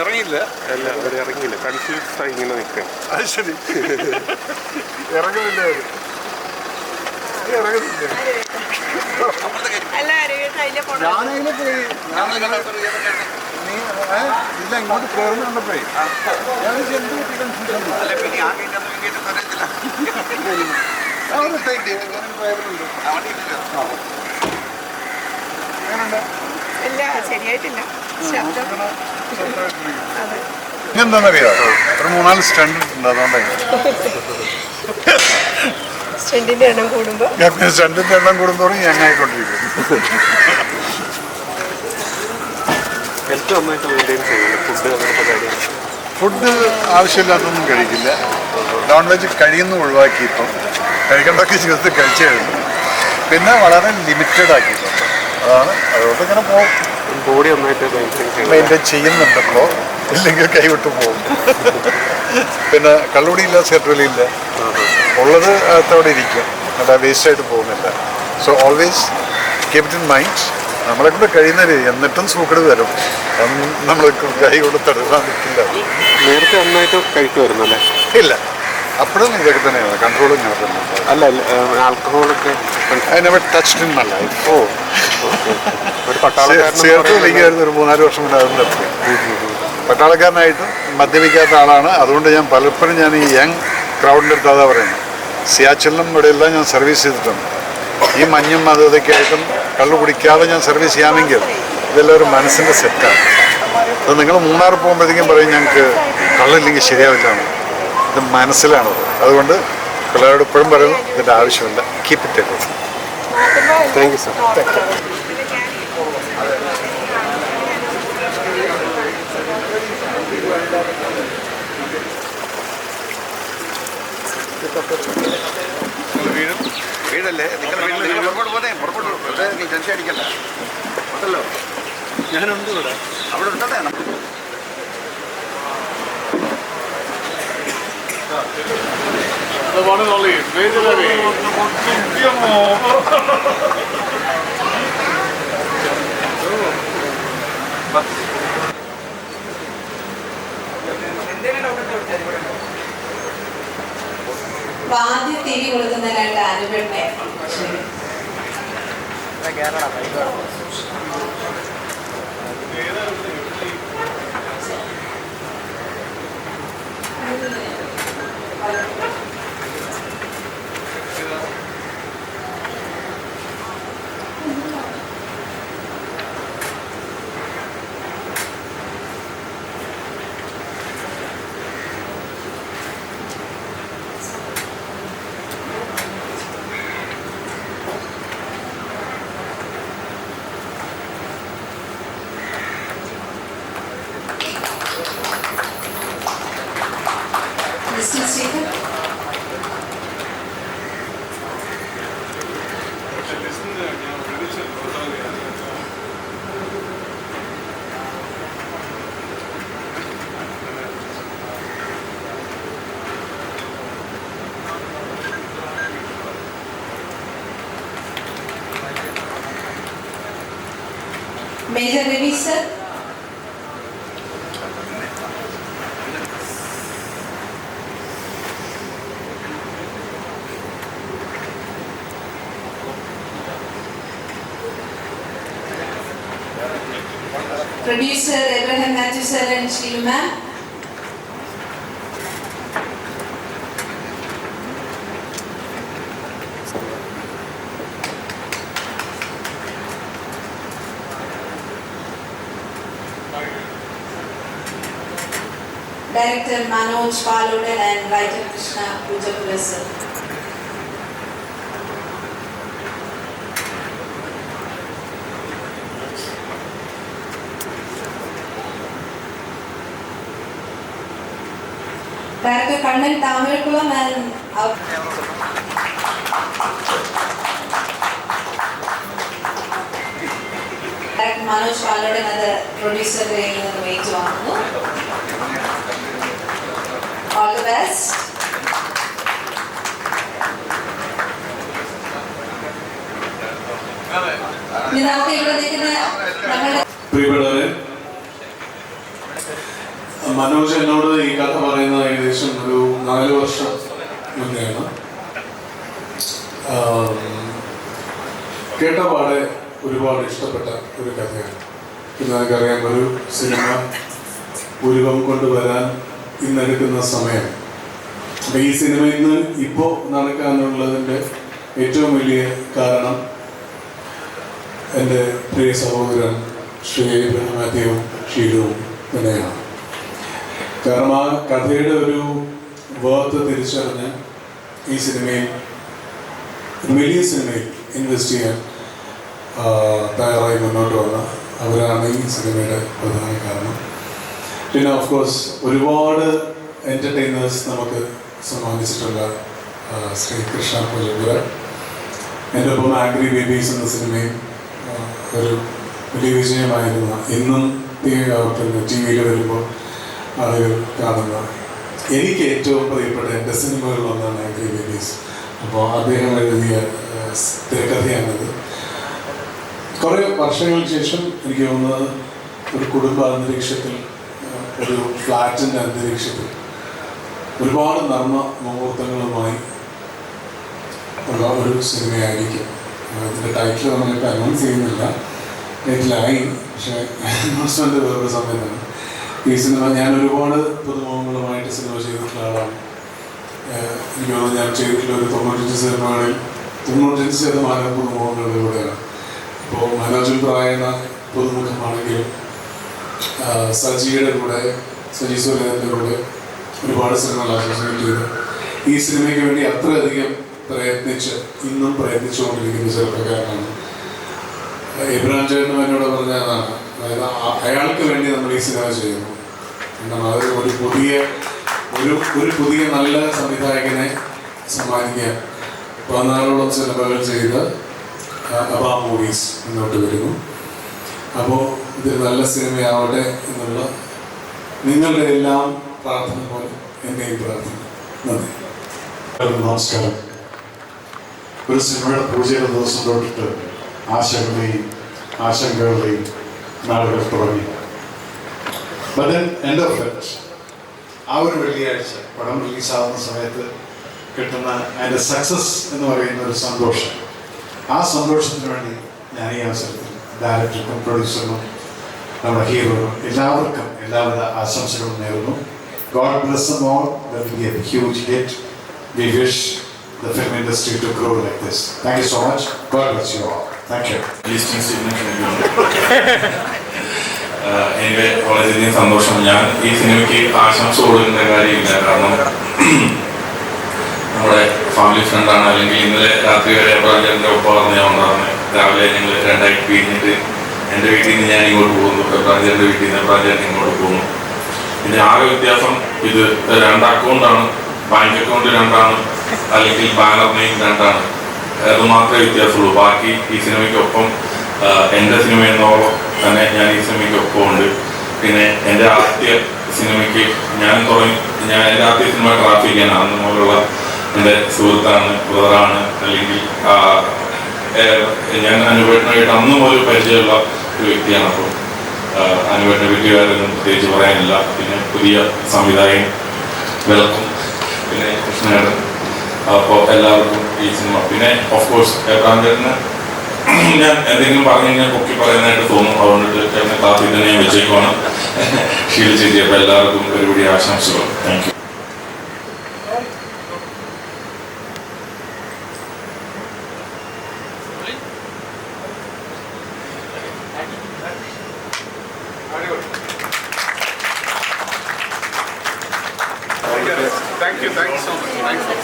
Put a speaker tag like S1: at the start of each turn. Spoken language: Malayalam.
S1: ഇറങ്ങിയില്ല?
S2: അല്ല അവർ ഇറങ്ങിയില്ല. കൺഫ്യൂസ് ആയി ഇങ്ങനെ നിൽക്കുക
S1: അത് ശരി. ഇറങ്ങുന്നില്ല ഇറങ്ങുന്നില്ല. ഞാനതിനെ പോയി. ഞാൻ? ഇല്ല ഇങ്ങോട്ട് കയറുന്ന കണ്ടപ്പോഴേ. ഞാൻ എന്ത് പറ്റി?
S3: ശരിയായിട്ടില്ല.
S1: ഇതെന്താണെന്നറിയോ ഒരു മൂന്നാൽ സ്റ്റണ്ട് ഉണ്ട് അതുകൊണ്ടേ
S3: സ്റ്റെന്റിന്റെ എണ്ണം കൂടുമ്പോ?
S1: സ്റ്റണ്ടിന്റെ എണ്ണം കൂടുന്നതോറും ഞങ്ങായിക്കൊണ്ടിരിക്കും
S2: ഫുഡ്
S1: ആവശ്യമില്ലാത്തൊന്നും കഴിക്കില്ല. നോൺ വെജ് കഴിയുന്ന ഒഴിവാക്കി ഇപ്പം കഴിക്കേണ്ടതൊക്കെ ജീവിതത്തിൽ കഴിച്ചു കഴിഞ്ഞു പിന്നെ വളരെ ലിമിറ്റഡ് ആക്കിയിട്ടുണ്ട്. അതാണ്. അതുകൊണ്ട് ഇങ്ങനെ പോകും.
S2: ബോഡി ഒന്നായിട്ട് മെയിന്റെയിൻ ചെയ്യുന്നു
S1: മെയിന്റെയിൻ ചെയ്യുന്നുണ്ടപ്പോൾ ഇല്ലെങ്കിൽ കൈവിട്ട് പോകും. പിന്നെ കള്ളുടിയില്ല സെറ്റുവലിയില്ല ഉള്ളത് അകത്തവിടെ ഇരിക്കും. അല്ല വേസ്റ്റായിട്ട് പോകുന്നില്ല. So always keep it in mind നമ്മളെ കൊണ്ട് കഴിയുന്നത് എന്നിട്ടും സൂക്കട് വരും. നമ്മൾ കൈ കൊണ്ട് തടുക്കാൻ നിൽക്കില്ല
S2: നേരത്തെ നന്നായിട്ട് കഴിക്കുമായിരുന്നല്ലേ?
S1: ഇല്ല. അപ്പോഴും ഇതൊക്കെ തന്നെയാണ്. ഇങ്ങനെ തന്നെ
S2: അല്ല ആൽക്കഹോളൊക്കെ
S1: I never touched in my life
S2: ഓ ഒരു
S1: സിഗരറ്റ് വലിക്കായിരുന്നു ഒരു മൂന്നാൽ വർഷം മുന്നേ അതും പട്ടാളക്കാരനായിട്ട് മദ്യപിക്കാത്ത ആളാണ്. അതുകൊണ്ട് ഞാൻ പലപ്പോഴും ഞാൻ ഈ യങ് ക്രൗഡിന്റെ അടുത്ത് അതാ പറയുന്നത്. സിയാച്ചിലും ഇവിടെയെല്ലാം ഞാൻ സർവീസ് ചെയ്തിട്ടുണ്ട്. ഈ മഞ്ഞും അത് ഇതൊക്കെ ആയിട്ടും കള്ളു കുടിക്കാതെ ഞാൻ സർവീസ് ചെയ്യാമെങ്കിൽ ഇതെല്ലാം ഒരു മനസ്സിന്റെ സെറ്റാണ് അത് നിങ്ങൾ മൂന്നാർ പോകുമ്പോഴത്തേക്കും പറയും ഞങ്ങൾക്ക് കള്ളില്ലെങ്കിൽ ശരിയാവില്ല. ഇത് മനസ്സിലാണത്. അതുകൊണ്ട് പിള്ളേരോട് ഇപ്പോഴും പറയുന്നു ഇതിന്റെ ആവശ്യമില്ല. Keep it
S2: thank you sir
S4: വീടല്ലേ നിങ്ങൾ നിങ്ങൾ പുറകോട്ട് വെറുതെ നീ ടെൻഷൻ ഉണ്ടല്ലോ?
S1: ഞാനുണ്ട് ഇവിടെ.
S4: അവിടെ ഉണ്ടല്ലേ
S1: The one and only, Vedi
S5: വാദ്യ തിരി കൊടുക്കുന്ന രണ്ട് അനുപെണ്ണെ mister Major Ravi sir. Producer Abraham Matthew and Sheila ma'am. Director Manoj Palodan and writer Krishna Pujapura sir. Director Kannan Tamirkulam and our Director Manoj Palodan അത് പ്രൊഡ്യൂസർ കയ്യിൽ നിന്ന് വെയിറ്റ് വാങ്ങുന്നു ഓൾ ഞങ്ങളുടെ
S6: പ്രിയപ്പെട്ടവരെ മനോജ് എന്നോട് ഈ കഥ പറയുന്നത് ഏകദേശം ഒരു നാല് വർഷം മുന്നെയാണ്. കേട്ട പാടെ ഒരുപാട് ഇഷ്ടപ്പെട്ട ഒരു കഥയാണ്. പിന്നെ നമുക്കറിയാം ഒരു സിനിമ ഉരുവം കൊണ്ടുവരാൻ ഇന്നെടുക്കുന്ന സമയം ഈ സിനിമ ഇന്ന് ഇപ്പോൾ നടക്കാനുള്ളതിന്റെ ഏറ്റവും വലിയ കാരണം എന്റെ പ്രിയ സഹോദരൻ ശ്രീ ഇബ്രാഹിം ഷീലവും തന്നെയാണ്. കാരണം ആ കഥയുടെ ഒരു വേർത്ത് തിരിച്ചറിഞ്ഞ് ഈ സിനിമയിൽ വലിയ സിനിമയിൽ ഇൻവെസ്റ്റ് ചെയ്യാൻ തയ്യാറായി മുന്നോട്ട് വന്ന അവരാണ് ഈ സിനിമയുടെ പ്രധാന കാരണം. പിന്നെ ഓഫ് കോഴ്സ് ഒരുപാട് എന്റർടൈനേഴ്സ് നമുക്ക് സമ്മാനിച്ചിട്ടുള്ള ശ്രീ കൃഷ്ണ എന്റെ ഒപ്പം ആഗ്രി ബേബീസ് എന്ന സിനിമയും ഒരു വലിയ വിജയമായിരുന്നു. ഇന്നും പിന്നെ ടി വിയിൽ വരുമ്പോൾ ആളുകൾ കാണുന്ന എനിക്ക് ഏറ്റവും പ്രിയപ്പെട്ട എന്റെ സിനിമകളിലൊന്നാണ് ആഗ്രി ബേബീസ്. അപ്പോൾ അദ്ദേഹം എഴുതിയ തിരക്കഥയാണിത്. കുറേ വർഷങ്ങൾക്ക് ശേഷം എനിക്ക് തോന്നുന്നത് ഒരു കുടുംബ അന്തരീക്ഷത്തിൽ ഒരു ഫ്ലാറ്റിന്റെ അന്തരീക്ഷത്തിൽ ഒരുപാട് നർമ്മ മുഹൂർത്തങ്ങളുമായി ഉള്ള ഒരു സിനിമയായിരിക്കും. ഇതിന്റെ ടൈറ്റിൽ നമ്മളിപ്പോൾ അനൗൺസ് ചെയ്യുന്നില്ല. ടൈറ്റിലായി പക്ഷേ അനൗൺസ്മെന്റ് വേറൊരു സമയത്താണ്. ഈ സിനിമ ഞാൻ ഒരുപാട് പുതുമുഖങ്ങളുമായിട്ട് സിനിമ ചെയ്തിട്ടുള്ള ആളാണ്. എനിക്ക് ഞാൻ ചെയ്തിട്ടുള്ള ഒരു തൊണ്ണൂറ്റഞ്ച് സിനിമകളിൽ തൊണ്ണൂറ്റഞ്ച് ശതമാനം പുതുമുഖങ്ങളിലൂടെയാണ് ഇപ്പോൾ മനോജിൽ പ്രായണ പുതുമുഖമാണെങ്കിലും സജിയുടെ കൂടെ സജി സുരേന്ദ്രന്റെ കൂടെ ഒരുപാട് സിനിമകൾ ആശംസകൾ ചെയ്ത് ഈ സിനിമയ്ക്ക് വേണ്ടി അത്രയധികം പ്രയത്നിച്ച് ഇന്നും പ്രയത്നിച്ചുകൊണ്ടിരിക്കുന്ന ചെറുപ്പക്കാരനാണ് ഇബ്രാഹിം ചേട്ടനും എന്നോട് പറഞ്ഞതാണ് അതായത് അയാൾക്ക് വേണ്ടി നമ്മൾ ഈ സിനിമ ചെയ്യുന്നു. എന്നാൽ അത് ഒരു പുതിയ ഒരു ഒരു പുതിയ നല്ല സംവിധായകനെ സമ്മാനിക്കാൻ പതിനാറോളം സിനിമകൾ ചെയ്ത് അബാ മൂവീസ് മുന്നോട്ട് വരുന്നു. അപ്പോൾ ഇതൊരു നല്ല സിനിമയാവട്ടെ എന്നുള്ള നിങ്ങളുടെ എല്ലാം പ്രാർത്ഥന പോലെ എന്റെയും പ്രാർത്ഥിക്കും നന്ദി
S7: നമസ്കാരം. ഒരു സിനിമയുടെ പൂജയുടെ ദിവസം തൊട്ടിട്ട് ആശകളുടെയും ആശങ്കകളുടെയും നാളുകൾ തുടങ്ങി. ബട്ട് ഓഫ് ഇറ്റ് ആ ഒരു വെള്ളിയാഴ്ച പടം റിലീസാവുന്ന സമയത്ത് കിട്ടുന്ന അതിന്റെ സക്സസ് എന്ന് പറയുന്ന ഒരു സന്തോഷം. ആ സന്തോഷത്തിന് വേണ്ടി ഞാൻ ഈ അവസരത്തിൽ ഡയറക്ടർക്കും പ്രൊഡ്യൂസറിനും നമ്മുടെ ഹീറോയും എല്ലാവർക്കും എല്ലാവിധ ആശംസകളും നേരുന്നു. God bless them all. That will be a huge hit. We wish the film industry to grow like this. Thank you so much. God bless you all. Thank you.
S8: Listing anyway വളരെയധികം സന്തോഷം. ഞാൻ ഈ സിനിമയ്ക്ക് ആശംസ കൊടുക്കുന്ന കാര്യമില്ല. കാരണം നമ്മുടെ ഫാമിലി ഫ്രണ്ടാണ് അല്ലെങ്കിൽ ഇന്നലെ രാത്രി വരെ എബ്രാഹിന്റെ പറഞ്ഞ ഞാൻ ഉണ്ടാകുന്നത് രാവിലെ ഞങ്ങൾ രണ്ടായി പിരിഞ്ഞിട്ട് എന്റെ വീട്ടിൽ നിന്ന് ഞാൻ ഇങ്ങോട്ട് പോകുന്നു. എബ്രാഹിന്റെ വീട്ടിൽ നിന്ന് എബ്രാഹിന്റെ ഇങ്ങോട്ട് പോകുന്നു. പിന്നെ ആകെ വ്യത്യാസം ഇത് രണ്ട് അക്കൗണ്ടാണ് ബാങ്ക് അക്കൗണ്ട് രണ്ടാണ്. അല്ലെങ്കിൽ ബാനർ നെയിം രണ്ടാണ്. അത് മാത്രമേ വ്യത്യാസമുള്ളൂ. ബാക്കി ഈ സിനിമയ്ക്കൊപ്പം എന്റെ സിനിമ എന്നോളം തന്നെ ഞാൻ ഈ സിനിമയ്ക്കൊപ്പം ഉണ്ട്. പിന്നെ എന്റെ ആദ്യ സിനിമയ്ക്ക് ഞാൻ തുടങ്ങി ഞാൻ എന്റെ ആദ്യ സിനിമ ട്രാഫിക്കാണ് അന്ന് പോലുള്ള എന്റെ സുഹൃത്താണ് ബ്രദറാണ്. അല്ലെങ്കിൽ ഞാൻ അനുഭവമായിട്ട് അന്ന് പോലും പരിചയമുള്ള ഒരു വ്യക്തിയാണ് അപ്പോൾ. അനുഭവത്തെ വലിയ വേറെ പ്രത്യേകിച്ച് പറയാനില്ല. പിന്നെ പുതിയ സംവിധായകൻ വിളക്കും. പിന്നെ കൃഷ്ണേടൻ അപ്പോൾ എല്ലാവർക്കും ഈ സിനിമ. പിന്നെ ഓഫ് കോഴ്സ് എബ്രാഹിം ഞാൻ എന്തെങ്കിലും പറഞ്ഞു കഴിഞ്ഞാൽ പൊക്കി പറയാനായിട്ട് തോന്നും. അതുകൊണ്ട് ചേട്ടനെ ക്ലാസ്സിൽ തന്നെ വെച്ചേക്കുവാണ്. ഷീൽ ചേച്ചി അപ്പോൾ എല്ലാവർക്കും ഒരുപടി ആശംസകൾ താങ്ക് യു
S4: താങ്ക്